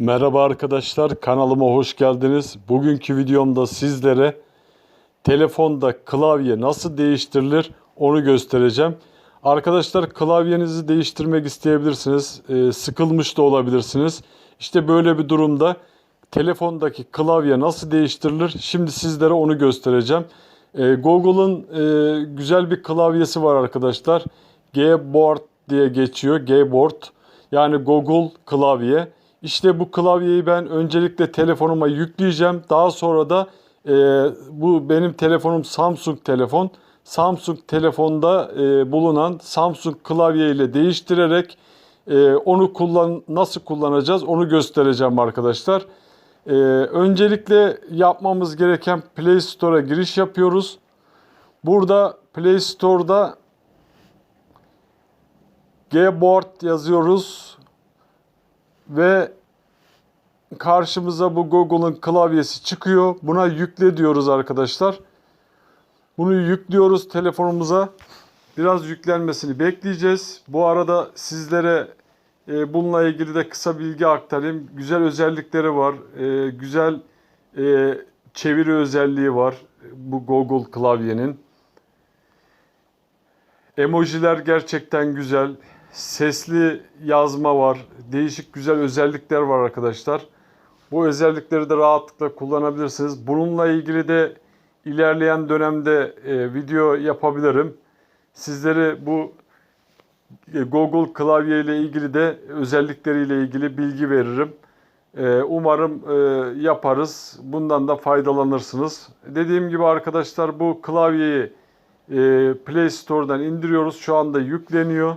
Merhaba arkadaşlar, kanalıma hoş geldiniz. Bugünkü videomda sizlere telefonda klavye nasıl değiştirilir onu göstereceğim. Arkadaşlar klavyenizi değiştirmek isteyebilirsiniz, Ee, sıkılmış da olabilirsiniz. İşte böyle bir durumda telefondaki klavye nasıl değiştirilir? Şimdi sizlere onu göstereceğim. Ee, Google'ın e, güzel bir klavyesi var arkadaşlar. Gboard diye geçiyor. Gboard yani Google klavye. İşte bu klavyeyi ben öncelikle telefonuma yükleyeceğim. Daha sonra da e, bu benim telefonum Samsung telefon. Samsung telefonda e, bulunan Samsung klavye ile değiştirerek e, onu kullan nasıl kullanacağız onu göstereceğim arkadaşlar. E, öncelikle yapmamız gereken Play Store'a giriş yapıyoruz. Burada Play Store'da Gboard yazıyoruz ve karşımıza bu Google'ın klavyesi çıkıyor. Buna yükle diyoruz arkadaşlar. Bunu yüklüyoruz telefonumuza. Biraz yüklenmesini bekleyeceğiz. Bu arada sizlere e, bununla ilgili de kısa bilgi aktarayım. Güzel özellikleri var. E, güzel e, çeviri özelliği var bu Google klavyenin. Emojiler gerçekten güzel. Sesli yazma var. Değişik güzel özellikler var arkadaşlar. Bu özellikleri de rahatlıkla kullanabilirsiniz. Bununla ilgili de ilerleyen dönemde e, video yapabilirim. Sizlere bu e, Google klavye ile ilgili de özellikleriyle ilgili bilgi veririm. E, umarım e, yaparız. Bundan da faydalanırsınız. Dediğim gibi arkadaşlar bu klavyeyi e, Play Store'dan indiriyoruz. Şu anda yükleniyor.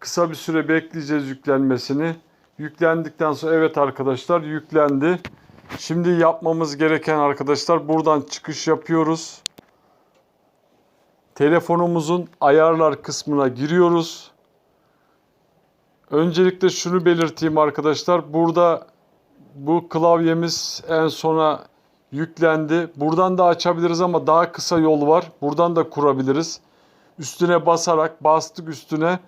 Kısa bir süre bekleyeceğiz yüklenmesini. Yüklendikten sonra evet arkadaşlar yüklendi. Şimdi yapmamız gereken arkadaşlar buradan çıkış yapıyoruz. Telefonumuzun ayarlar kısmına giriyoruz. Öncelikle şunu belirteyim arkadaşlar. Burada bu klavyemiz en sona yüklendi. Buradan da açabiliriz ama daha kısa yol var. Buradan da kurabiliriz. Üstüne basarak bastık üstüne.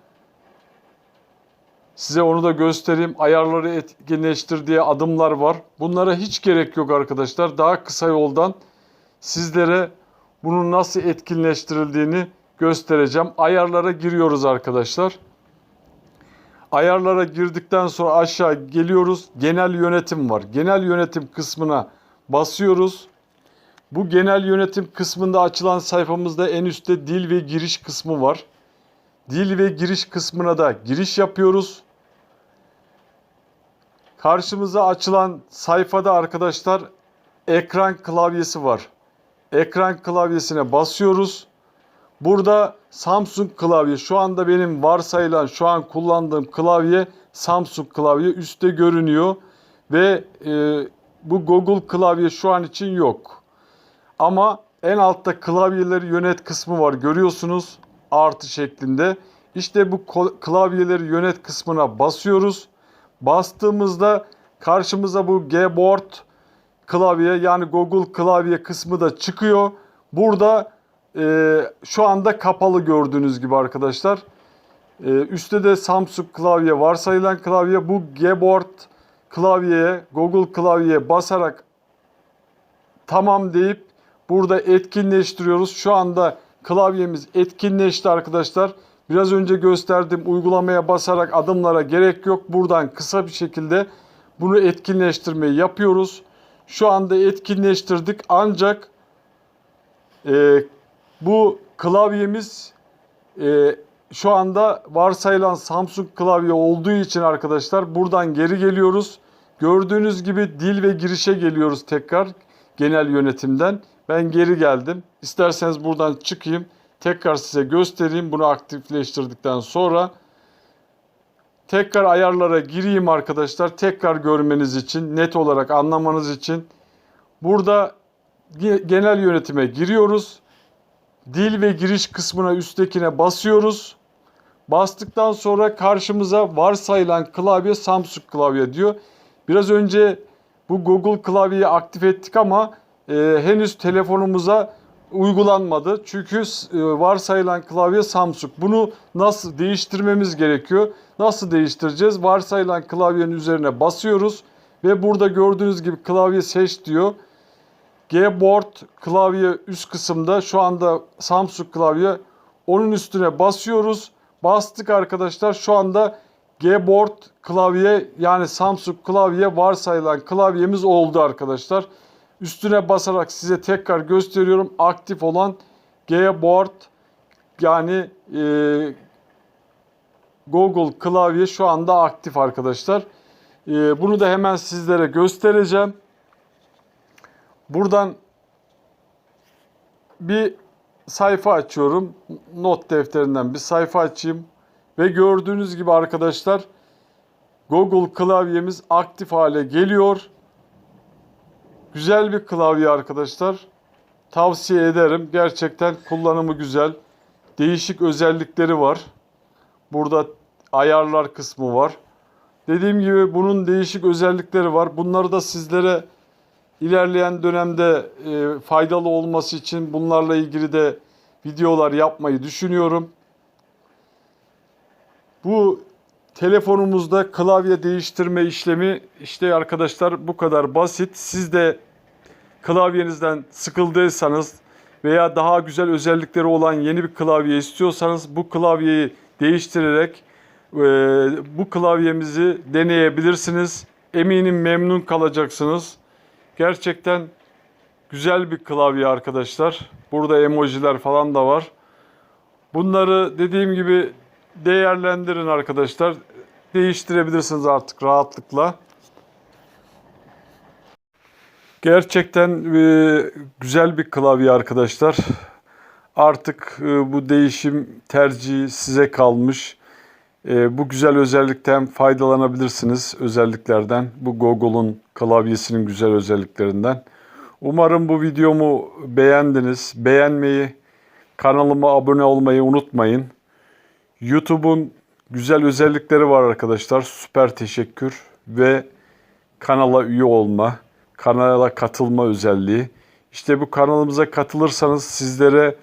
Size onu da göstereyim. Ayarları etkinleştir diye adımlar var. Bunlara hiç gerek yok arkadaşlar. Daha kısa yoldan sizlere bunun nasıl etkinleştirildiğini göstereceğim. Ayarlara giriyoruz arkadaşlar. Ayarlara girdikten sonra aşağı geliyoruz. Genel yönetim var. Genel yönetim kısmına basıyoruz. Bu genel yönetim kısmında açılan sayfamızda en üstte dil ve giriş kısmı var. Dil ve giriş kısmına da giriş yapıyoruz. Karşımıza açılan sayfada arkadaşlar ekran klavyesi var. Ekran klavyesine basıyoruz. Burada Samsung klavye şu anda benim varsayılan şu an kullandığım klavye Samsung klavye üstte görünüyor ve e, bu Google klavye şu an için yok. Ama en altta klavyeleri yönet kısmı var görüyorsunuz artı şeklinde. İşte bu klavyeleri yönet kısmına basıyoruz. Bastığımızda karşımıza bu Gboard klavye yani Google klavye kısmı da çıkıyor. Burada e, şu anda kapalı gördüğünüz gibi arkadaşlar. E, üstte de Samsung klavye varsayılan klavye. Bu Gboard klavyeye Google klavyeye basarak tamam deyip burada etkinleştiriyoruz. Şu anda klavyemiz etkinleşti arkadaşlar. Biraz önce gösterdiğim uygulamaya basarak adımlara gerek yok. Buradan kısa bir şekilde bunu etkinleştirmeyi yapıyoruz. Şu anda etkinleştirdik ancak e, bu klavyemiz e, şu anda varsayılan Samsung klavye olduğu için arkadaşlar buradan geri geliyoruz. Gördüğünüz gibi dil ve girişe geliyoruz tekrar genel yönetimden. Ben geri geldim. İsterseniz buradan çıkayım. Tekrar size göstereyim bunu aktifleştirdikten sonra. Tekrar ayarlara gireyim arkadaşlar. Tekrar görmeniz için, net olarak anlamanız için. Burada genel yönetime giriyoruz. Dil ve giriş kısmına üsttekine basıyoruz. Bastıktan sonra karşımıza varsayılan klavye Samsung klavye diyor. Biraz önce bu Google klavyeyi aktif ettik ama e, henüz telefonumuza uygulanmadı. Çünkü e, varsayılan klavye Samsung. Bunu nasıl değiştirmemiz gerekiyor? Nasıl değiştireceğiz? Varsayılan klavyenin üzerine basıyoruz ve burada gördüğünüz gibi klavye seç diyor. Gboard klavye üst kısımda şu anda Samsung klavye onun üstüne basıyoruz. Bastık arkadaşlar şu anda Gboard klavye yani Samsung klavye varsayılan klavyemiz oldu arkadaşlar. Üstüne basarak size tekrar gösteriyorum. Aktif olan Gboard yani e, Google klavye şu anda aktif arkadaşlar. E, bunu da hemen sizlere göstereceğim. Buradan bir sayfa açıyorum. Not defterinden bir sayfa açayım. Ve gördüğünüz gibi arkadaşlar Google klavyemiz aktif hale geliyor. Güzel bir klavye arkadaşlar. Tavsiye ederim. Gerçekten kullanımı güzel. Değişik özellikleri var. Burada ayarlar kısmı var. Dediğim gibi bunun değişik özellikleri var. Bunları da sizlere ilerleyen dönemde e, faydalı olması için bunlarla ilgili de videolar yapmayı düşünüyorum. Bu telefonumuzda klavye değiştirme işlemi işte arkadaşlar bu kadar basit. Siz de klavyenizden sıkıldıysanız veya daha güzel özellikleri olan yeni bir klavye istiyorsanız bu klavyeyi değiştirerek e, bu klavyemizi deneyebilirsiniz. Eminim memnun kalacaksınız. Gerçekten güzel bir klavye arkadaşlar. Burada emojiler falan da var. Bunları dediğim gibi değerlendirin arkadaşlar. Değiştirebilirsiniz artık rahatlıkla. Gerçekten e, güzel bir klavye arkadaşlar. Artık e, bu değişim tercihi size kalmış. E, bu güzel özellikten faydalanabilirsiniz özelliklerden. Bu Google'un klavyesinin güzel özelliklerinden. Umarım bu videomu beğendiniz. Beğenmeyi, kanalıma abone olmayı unutmayın. YouTube'un güzel özellikleri var arkadaşlar. Süper teşekkür ve kanala üye olma, kanala katılma özelliği. İşte bu kanalımıza katılırsanız sizlere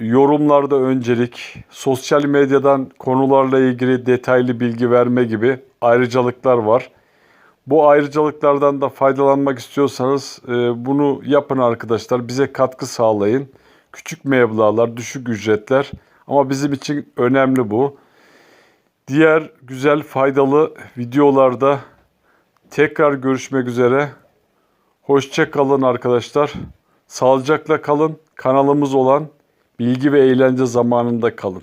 yorumlarda öncelik, sosyal medyadan konularla ilgili detaylı bilgi verme gibi ayrıcalıklar var. Bu ayrıcalıklardan da faydalanmak istiyorsanız e, bunu yapın arkadaşlar. Bize katkı sağlayın. Küçük meblağlar, düşük ücretler ama bizim için önemli bu. Diğer güzel faydalı videolarda tekrar görüşmek üzere. Hoşça kalın arkadaşlar. Sağlıcakla kalın. Kanalımız olan Bilgi ve eğlence zamanında kalın.